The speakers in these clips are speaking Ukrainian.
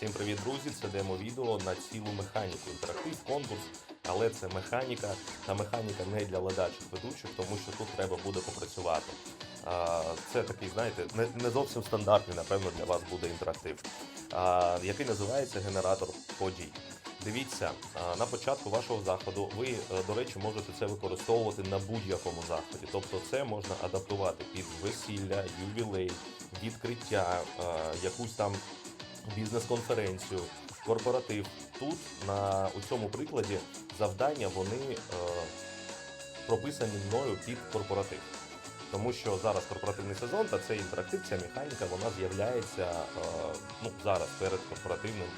Всім привіт, друзі! Це демо-відео на цілу механіку. Інтерактив, конкурс, але це механіка та механіка не для ледачих ведучих, тому що тут треба буде попрацювати. Це такий, знаєте, не, зовсім стандартний, напевно, для вас буде інтерактив, який називається генератор подій. Дивіться, на початку вашого заходу ви, е, до речі, можете це використовувати на будь-якому заході. Тобто це можна адаптувати під весілля, ювілей, відкриття, якусь там бізнес-конференцію, корпоратив. Тут на у цьому прикладі завдання вони е, прописані мною під корпоратив. Тому що зараз корпоративний сезон та цей інтерактив, ця механіка, вона з'являється е, ну, зараз перед корпоративним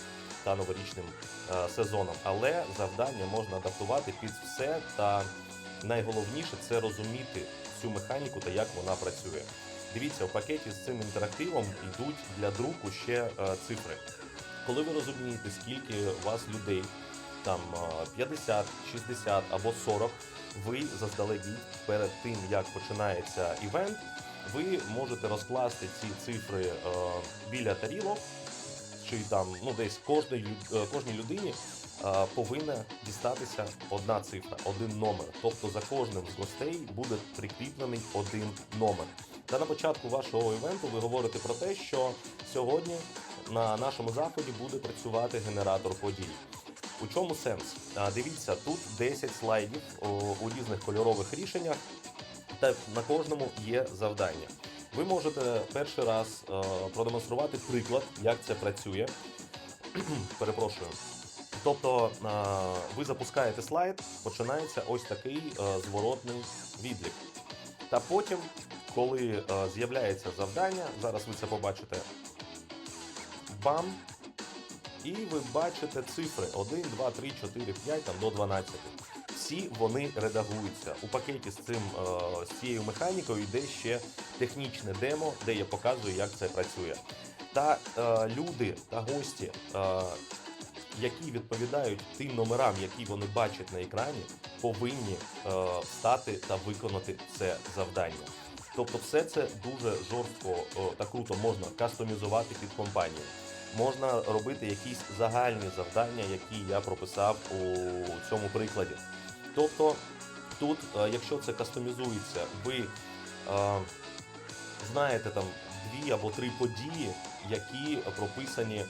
та новорічним е, сезоном. Але завдання можна адаптувати під все, та найголовніше це розуміти цю механіку та як вона працює. Дивіться, в пакеті з цим інтерактивом йдуть для друку ще е, цифри. Коли ви розумієте, скільки у вас людей, там е, 50, 60 або 40, ви заздалегідь перед тим, як починається івент, ви можете розкласти ці цифри е, біля тарілок, чи там ну десь кожній, е, кожній людині е, повинна дістатися одна цифра, один номер. Тобто за кожним з гостей буде прикріплений один номер. Та на початку вашого івенту ви говорите про те, що сьогодні на нашому заході буде працювати генератор подій. У чому сенс? Дивіться, тут 10 слайдів у різних кольорових рішеннях, та на кожному є завдання. Ви можете перший раз е, продемонструвати приклад, як це працює. Перепрошую. Тобто е, ви запускаєте слайд, починається ось такий е, зворотний відлік. Та потім, коли е, з'являється завдання, зараз ви це побачите. Бам! І ви бачите цифри 1, 2, 3, 4, 5 там, до 12. Всі вони редагуються. У пакеті з цим е, з цією механікою йде ще технічне демо, де я показую, як це працює. Та е, люди та гості, е, які відповідають тим номерам, які вони бачать на екрані, повинні е, встати та виконати це завдання. Тобто, все це дуже жорстко та круто можна кастомізувати під компанію. Можна робити якісь загальні завдання, які я прописав у цьому прикладі. Тобто, тут, е, якщо це кастомізується, ви е, знаєте там дві або три події, які прописані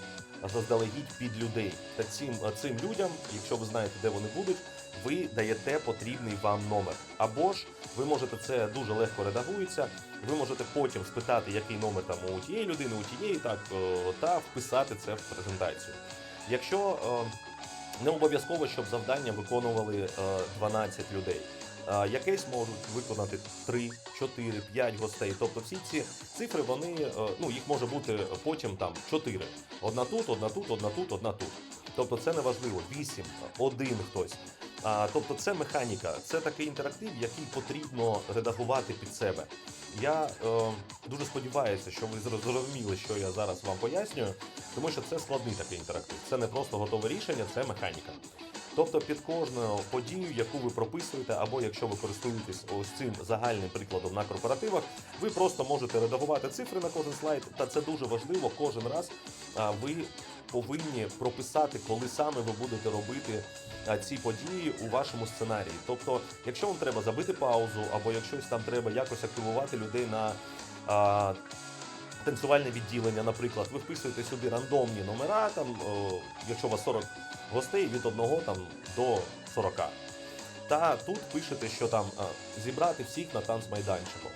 заздалегідь під людей. Та цим, цим людям, якщо ви знаєте, де вони будуть, ви даєте потрібний вам номер. Або ж ви можете це дуже легко редагується. Ви можете потім спитати, який номер там у тієї людини, у тієї, так е, та вписати це в презентацію. Якщо е, не обов'язково, щоб завдання виконували е, 12 людей. Якесь можуть виконати 3, 4, 5 гостей. Тобто всі ці цифри, вони е, ну їх може бути потім там 4. Одна тут, одна тут, одна тут, одна тут. Тобто це не важливо. 8, один хтось. А, тобто це механіка, це такий інтерактив, який потрібно редагувати під себе. Я е, дуже сподіваюся, що ви зрозуміли, що я зараз вам пояснюю, тому що це складний такий інтерактив. Це не просто готове рішення, це механіка. Тобто під кожну подію, яку ви прописуєте, або якщо ви користуєтесь ось цим загальним прикладом на корпоративах, ви просто можете редагувати цифри на кожен слайд, та це дуже важливо. Кожен раз ви повинні прописати, коли саме ви будете робити ці події у вашому сценарії. Тобто, якщо вам треба забити паузу, або якщо там треба якось активувати людей на танцювальне відділення, наприклад, ви вписуєте сюди рандомні номера, там, о, якщо у вас 40 гостей від 1 там, до 40. Та тут пишете, що там зібрати всіх на танцмайданчику.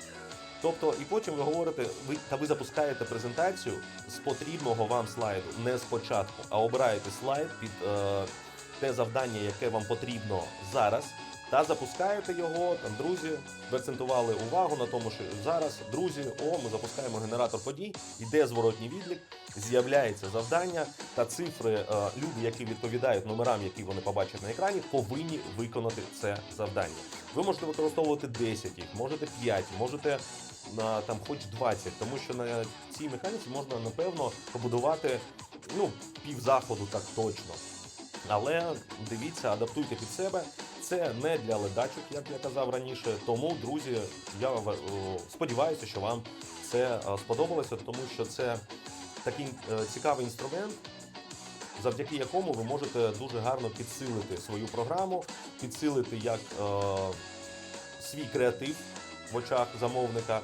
Тобто, і потім ви говорите, ви та ви запускаєте презентацію з потрібного вам слайду, не спочатку, а обираєте слайд під е, те завдання, яке вам потрібно зараз, та запускаєте його. Там друзі акцентували увагу на тому, що зараз друзі, о, ми запускаємо генератор подій, йде зворотній відлік, з'являється завдання та цифри. е, люди, які відповідають номерам, які вони побачать на екрані, повинні виконати це завдання. Ви можете використовувати 10 їх, можете 5, можете на там хоч 20, тому що на цій механіці можна напевно побудувати ну пів заходу так точно. Але дивіться, адаптуйте під себе. Це не для ледачок, як я казав раніше. Тому, друзі, я сподіваюся, що вам це е, сподобалося, тому що це такий е, цікавий інструмент, завдяки якому ви можете дуже гарно підсилити свою програму, підсилити як е, свій креатив в очах замовника.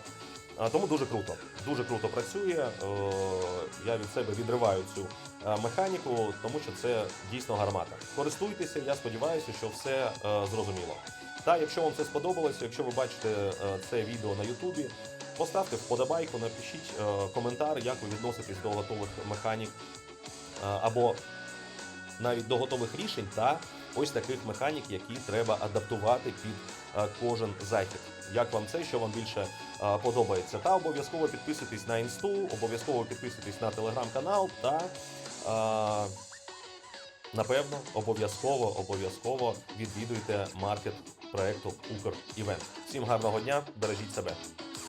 Тому дуже круто. Дуже круто працює. Е, Я від себе відриваю цю механіку, тому що це дійсно гармата. Користуйтеся, я сподіваюся, що все е, зрозуміло. Та якщо вам це сподобалося, якщо ви бачите е, це відео на Ютубі, поставте вподобайку, напишіть е, коментар, як ви відноситесь до готових механік е, або навіть до готових рішень та ось таких механік, які треба адаптувати під е, кожен захід. Як вам це, що вам більше е, подобається? Та обов'язково підписуйтесь на інсту, обов'язково підписуйтесь на телеграм-канал та е, напевно обов'язково обов'язково відвідуйте маркет проекту Укр Івент. Всім гарного дня, бережіть себе.